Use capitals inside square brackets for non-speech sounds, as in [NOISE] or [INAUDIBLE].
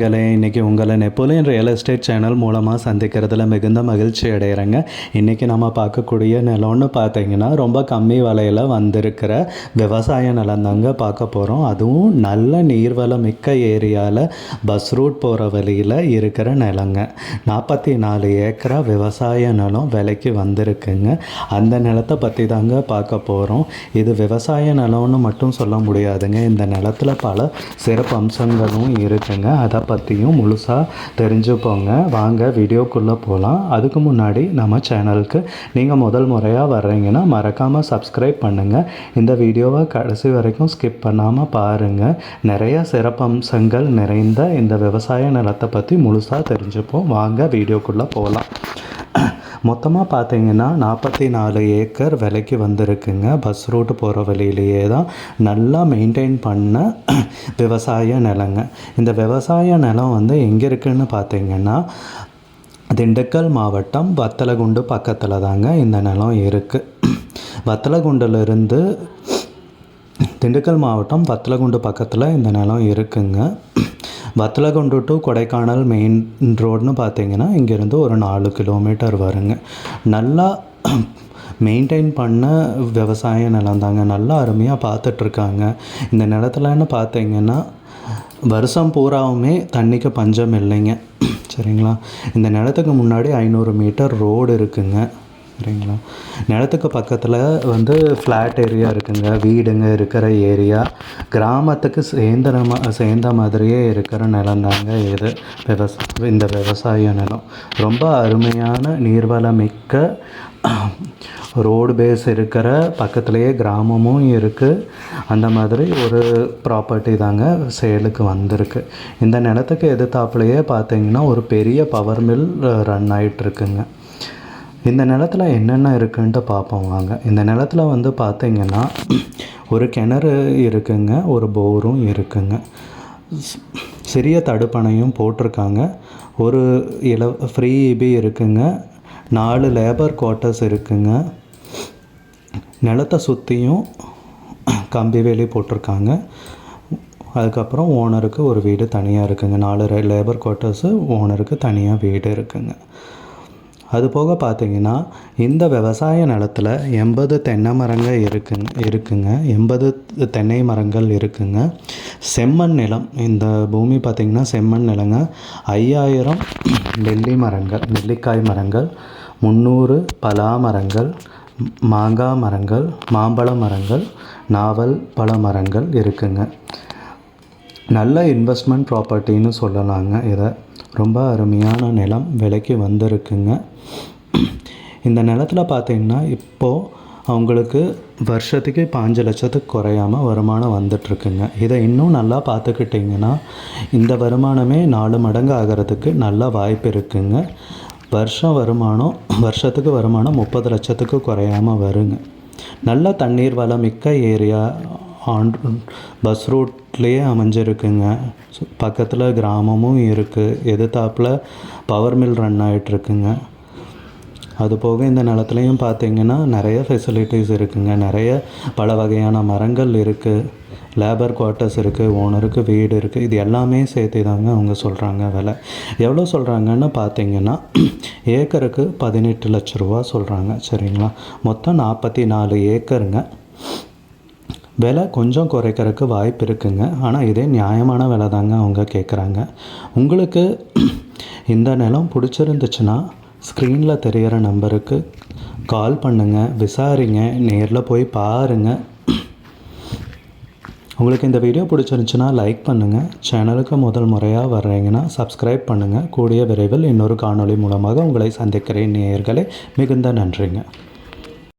உங்களை இன்றைக்கி உங்களை நெப்போலியன் ரியல் எஸ்டேட் சேனல் மூலமாக சந்திக்கிறதுல மிகுந்த மகிழ்ச்சி அடைகிறேங்க இன்றைக்கி நம்ம பார்க்கக்கூடிய நிலம்னு பார்த்தீங்கன்னா ரொம்ப கம்மி விலையில் வந்திருக்கிற விவசாய நிலம் தாங்க பார்க்க போகிறோம் அதுவும் நல்ல நீர்வளம் மிக்க ஏரியாவில் பஸ் ரூட் போகிற வழியில் இருக்கிற நிலங்க. நாற்பத்தி நாலு ஏக்கரா விவசாய நிலம் விலைக்கு வந்திருக்குங்க. அந்த நிலத்தை பற்றி தாங்க பார்க்க போகிறோம் இது விவசாய நிலம்னு மட்டும் சொல்ல முடியாதுங்க. இந்த நிலத்தில் பல சிறப்பு அம்சங்களும் இருக்குங்க. அதை பற்றியும் முழுசாக தெரிஞ்சுப்போங்க வாங்க வீடியோக்குள்ளே போகலாம் அதுக்கு முன்னாடி நம்ம சேனலுக்கு நீங்கள் முதல் முறையாக வர்றீங்கன்னா மறக்காமல் சப்ஸ்கிரைப் பண்ணுங்கள் இந்த வீடியோவை கடைசி வரைக்கும் ஸ்கிப் பண்ணாமல் பாருங்கள் நிறைய சிறப்பம்சங்கள் நிறைந்த இந்த விவசாய நிலத்தை பற்றி முழுசாக தெரிஞ்சுப்போம். வாங்க வீடியோக்குள்ளே போகலாம் மொத்தமாக பார்த்தீங்கன்னா நாற்பத்தி நாலு ஏக்கர் விலைக்கு வந்திருக்குங்க. பஸ் ரூட்டு போகிற வழியிலேயே தான் நல்லா மெயின்டைன் பண்ண [CLEARS THROAT] விவசாய நிலங்க. இந்த விவசாய நிலம் வந்து எங்கே இருக்குன்னு பார்த்தீங்கன்னா திண்டுக்கல் மாவட்டம் வத்தலகுண்டு பக்கத்தில் தாங்க இந்த நிலம் இருக்குது [CLEARS THROAT] வத்தலகுண்டிலிருந்து திண்டுக்கல் மாவட்டம் வத்தலகுண்டு பக்கத்தில் இந்த நிலம் இருக்குங்க. வத்தலகுண்டு டு கொடைக்கானல் மெயின் ரோடுன்னு பார்த்தீங்கன்னா இங்கேருந்து ஒரு நாலு கிலோமீட்டர் வருங்க. நல்லா [CLEARS THROAT] மெயின்டைன் பண்ண விவசாய நிலம் தாங்க. நல்லா அருமையாக பார்த்துட்ருக்காங்க இந்த நிலத்துலன்னு பார்த்தீங்கன்னா வருஷம் பூராவுமே தண்ணிக்கு பஞ்சம் இல்லைங்க. [CLEARS THROAT] சரிங்களா? இந்த நிலத்துக்கு முன்னாடி ஐநூறு மீட்டர் ரோடு இருக்குங்க. சரிங்களா? நிலத்துக்கு பக்கத்தில் வந்து ஃப்ளாட் ஏரியா இருக்குங்க. வீடுங்க இருக்கிற ஏரியா கிராமத்துக்கு சேர்ந்த நம்ம சேர்ந்த மாதிரியே இருக்கிற நிலம் தாங்க இது. விவசாய இந்த விவசாய நிலம். ரொம்ப அருமையான நீர்வளம் மிக்க ரோடு பேஸ் இருக்கிற பக்கத்துலேயே கிராமமும் இருக்குது அந்த மாதிரி ஒரு ப்ராப்பர்ட்டி தாங்க சேலுக்கு வந்திருக்கு. இந்த நிலத்துக்கு எதிர்த்தாப்புலையே பார்த்தீங்கன்னா ஒரு பெரிய பவர் மில் ரன் uh, ஆகிட்டுருக்குங்க இந்த நிலத்தில் என்னென்ன இருக்குன்ட்டு பார்ப்போம் வாங்க. இந்த நிலத்தில் வந்து பார்த்தீங்கன்னா ஒரு கிணறு இருக்குங்க ஒரு போரும் இருக்குங்க. சிறிய தடுப்பணையும் போட்டிருக்காங்க. ஒரு இல ஃப்ரீ இபி இருக்குங்க. நாலு லேபர் குவார்ட்டர்ஸ் இருக்குங்க. நிலத்தை சுற்றியும் கம்பி வேலி போட்டிருக்காங்க. அதுக்கப்புறம் ஓனருக்கு ஒரு வீடு தனியாக இருக்குங்க. நாலு லேபர் குவார்ட்டர்ஸு ஓனருக்கு தனியாக வீடு இருக்குங்க. அது போக பார்த்தீங்கன்னா இந்த விவசாய நிலத்தில் எண்பது தென்னை மரங்கள் இருக்குங்க இருக்குங்க. எண்பது தென்னை மரங்கள் இருக்குங்க. செம்மண் நிலம் இந்த பூமி பார்த்திங்கன்னா செம்மண் நிலங்க. ஐயாயிரம் நெல்லி மரங்கள் நெல்லிக்காய் மரங்கள் முந்நூறு பலா மரங்கள் மாங்காய் மரங்கள் மாம்பழ மரங்கள் நாவல் பழ மரங்கள் இருக்குங்க. நல்ல இன்வெஸ்ட்மெண்ட் ப்ராப்பர்ட்டின்னு சொல்லலாங்க இதை. ரொம்ப அருமையான நிலம் விலைக்கு வந்திருக்குங்க. இந்த நிலத்தில் பார்த்தீங்கன்னா இப்போது அவங்களுக்கு வருஷத்துக்கு பாஞ்சு லட்சத்துக்கு குறையாமல் வருமானம் வந்துட்டுருக்குங்க. இதை இன்னும் நல்லா பார்த்துக்கிட்டிங்கன்னா இந்த வருமானமே நாலு மடங்கு ஆகிறதுக்கு நல்ல வாய்ப்பு இருக்குங்க. வருஷம் வருமானம் வருஷத்துக்கு வருமானம் முப்பது லட்சத்துக்கு குறையாமல் வருங்க. நல்ல தண்ணீர் வளம் மிக்க ஏரியா ஆன் பஸ் ரூட்லேயே அமைஞ்சிருக்குங்க. பக்கத்தில் கிராமமும் இருக்குது எதிர்த்தாப்பில் பவர் மில் ரன் ஆகிட்டுருக்குங்க அது போக இந்த நிலத்துலையும் பார்த்தீங்கன்னா நிறைய ஃபெசிலிட்டிஸ் இருக்குங்க. நிறைய பல வகையான மரங்கள் இருக்குது லேபர் குவார்ட்டர்ஸ் இருக்குது ஓனருக்கு வீடு இருக்குது இது எல்லாமே சேர்த்து தாங்க அவங்க சொல்கிறாங்க விலை. எவ்வளோ சொல்கிறாங்கன்னு பார்த்தீங்கன்னா [CLEARS THROAT] ஏக்கருக்கு பதினெட்டு லட்ச ரூபா சொல்கிறாங்க சரிங்களா? மொத்தம் நாற்பத்தி நாலு ஏக்கருங்க. விலை கொஞ்சம் குறைக்கிறதுக்கு வாய்ப்பு இருக்குங்க. ஆனால் இதே நியாயமான விலை தாங்க அவங்க கேட்குறாங்க [CLEARS THROAT] [CLEARS THROAT] உங்களுக்கு இந்த நிலம் பிடிச்சிருந்துச்சுன்னா ஸ்க்ரீனில் தெரிகிற நம்பருக்கு கால் பண்ணுங்கள் விசாரிங்க. நேரில் போய் பாருங்கள் உங்களுக்கு இந்த வீடியோ பிடிச்சிருந்துச்சுன்னா லைக் பண்ணுங்கள் சேனலுக்கு முதல் முறையாக வர்றீங்கன்னா சப்ஸ்கிரைப் பண்ணுங்கள் கூடிய விரைவில் இன்னொரு காணொளி மூலமாக உங்களை சந்திக்கிறேன். நேயர்களே மிகுந்த நன்றிங்க.